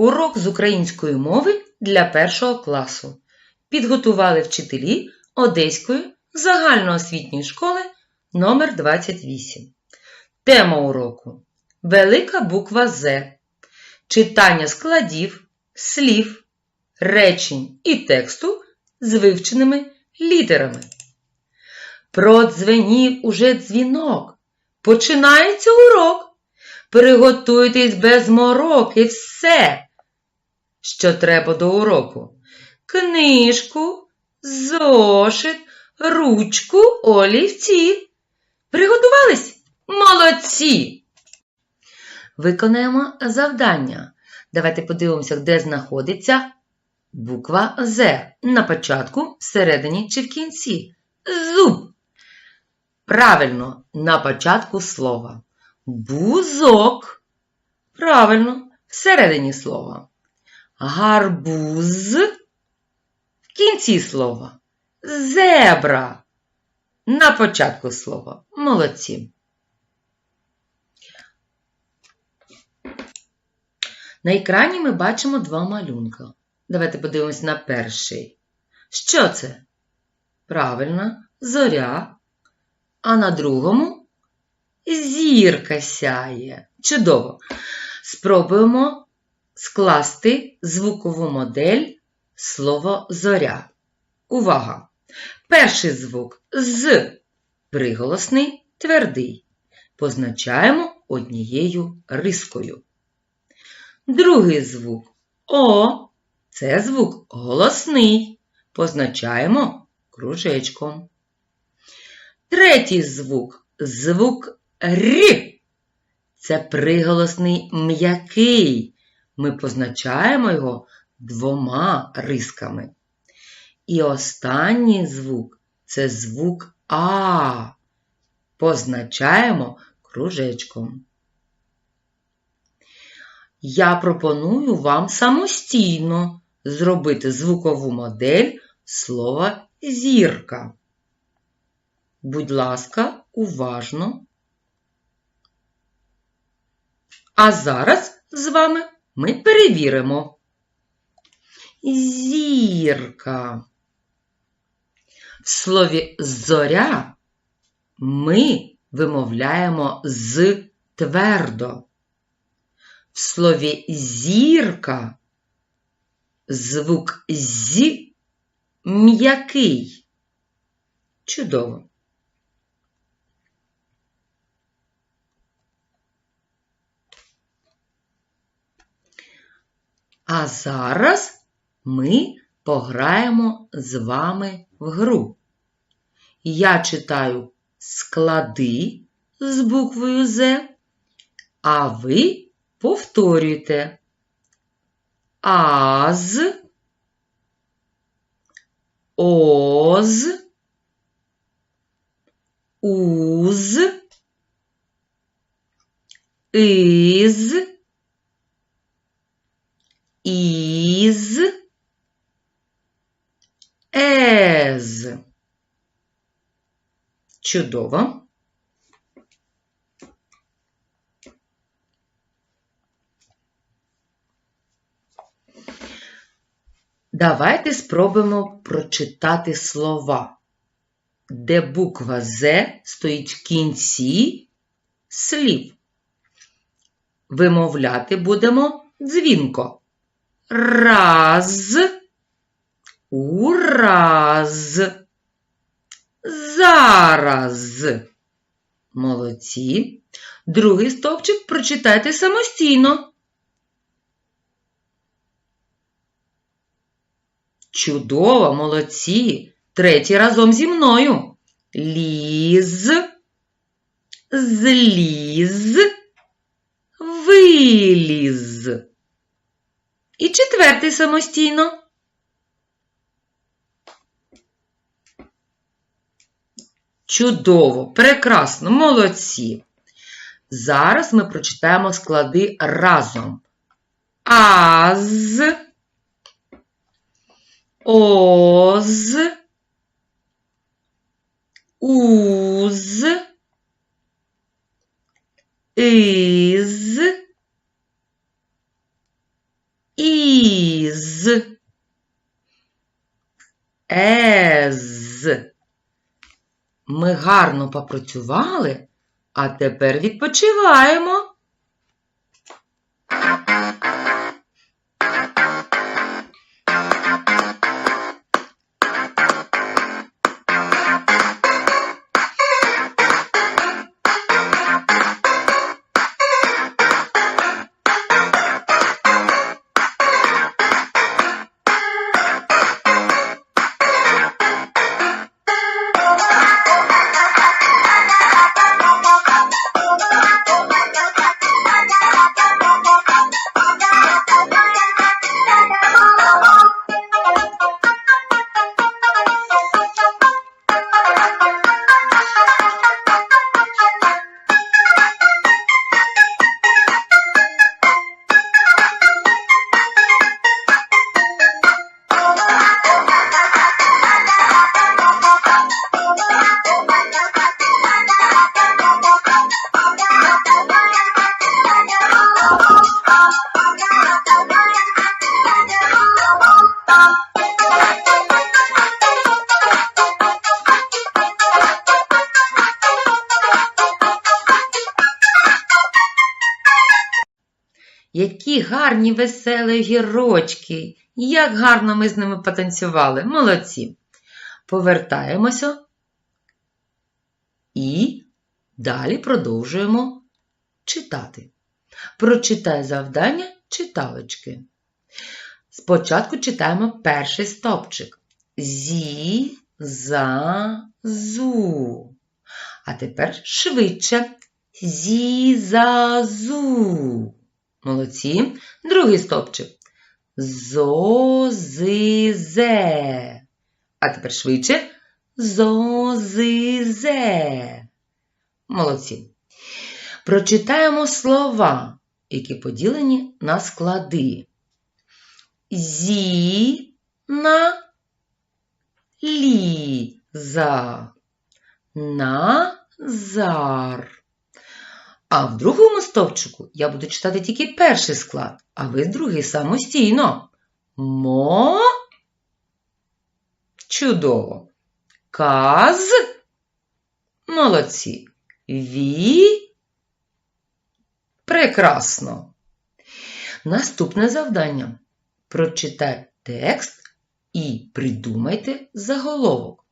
Урок з української мови для першого класу. Підготували вчителі Одеської загальноосвітньої школи номер 28 Тема уроку Велика буква З. Читання складів, слів, речень і тексту з вивченими літерами. Продзвенів уже дзвінок. Починається урок. Приготуйтесь без мороки все, що треба до уроку. Книжку, зошит, ручку, олівці. Приготувались? Молодці! Виконаємо завдання. Давайте подивимося, де знаходиться буква З. На початку, всередині чи в кінці. Зуб. Правильно, на початку слова. Бузок. Правильно, всередині слова. Гарбуз. В кінці слова. Зебра. На початку слова. Молодці. На екрані ми бачимо два малюнка. Давайте подивимось на перший. Що це? Правильно, зоря. А на другому зірка сяє. Чудово. Спробуємо скласти звукову модель слово зоря. Увага! Перший звук з приголосний твердий. Позначаємо однією рискою. Другий звук О. Це звук голосний. Позначаємо кружечком. Третій звук звук Р. Це приголосний м'який. Ми позначаємо його двома рисками. І останній звук це звук А. Позначаємо кружечком. Я пропоную вам самостійно зробити звукову модель слова зірка. Будь ласка, уважно. А зараз з вами ми перевіримо. Зірка. В слові зоря ми вимовляємо з твердо. В слові зірка звук з м'який. Чудово. А зараз ми пограємо з вами в гру. Я читаю склади з буквою З, а ви повторюєте Аз, Оз, Уз, Із, із, ез. Чудово. Давайте спробуємо прочитати слова, де буква З стоїть в кінці слів. Вимовляти будемо дзвінко. Раз, ураз, зараз. Молодці. Другий стовпчик прочитайте самостійно. Чудово, молодці. Третій разом зі мною. Ліз, зліз, виліз. І четвертий самостійно. Чудово, прекрасно, молодці. Зараз ми прочитаємо склади разом. Аз, оз, уз, із, із, ез. Ми гарно попрацювали, а тепер відпочиваємо. Які гарні веселі гірочки. Як гарно ми з ними потанцювали. Молодці. Повертаємося і далі продовжуємо читати. Прочитай завдання читалочки. Спочатку читаємо перший стопчик. Зі, за, зу. А тепер швидше. Зі, за, зу. Молодці. Другий стопчик. Зо, зи, зе. А тепер швидше. Зо, зи, зе. Молодці. Прочитаємо слова, які поділені на склади. Зі, на, лі, за, на, зар. А в другому стовпчику я буду читати тільки перший склад, а ви другий самостійно. Мо. Чудово. Каз. Молодці. Ві. Прекрасно. Наступне завдання. Прочитай текст і придумайте заголовок.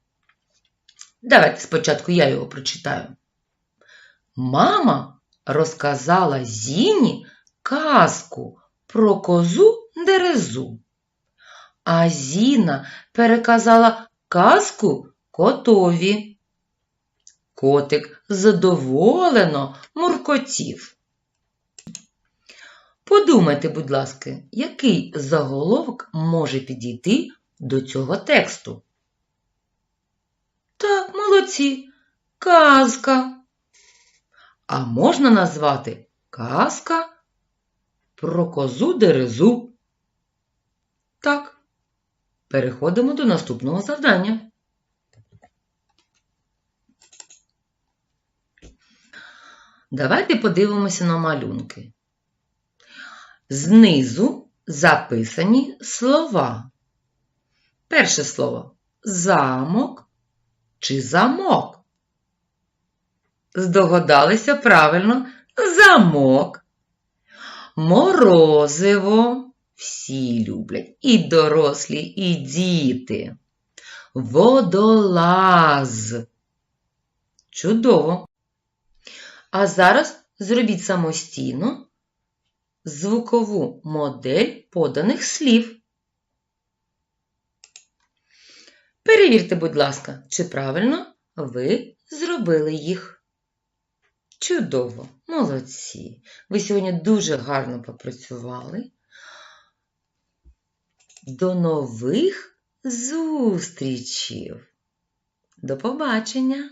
Давайте спочатку я його прочитаю. Мама розказала Зіні казку про козу дерезу. А Зіна переказала казку котові. Котик задоволено муркотів. Подумайте, будь ласка, який заголовок може підійти до цього тексту? Так, молодці, казка. А можна назвати казка про козу дерезу. Так, переходимо до наступного завдання. Давайте подивимося на малюнки. Знизу записані слова. Перше слово замок чи замок. Здогадалися правильно замок. Морозиво всі люблять і дорослі, і діти. Водолаз. Чудово. А зараз зробіть самостійно звукову модель поданих слів. Перевірте, будь ласка, чи правильно ви зробили їх. Чудово, молодці! Ви сьогодні дуже гарно попрацювали. До нових зустрічів! До побачення!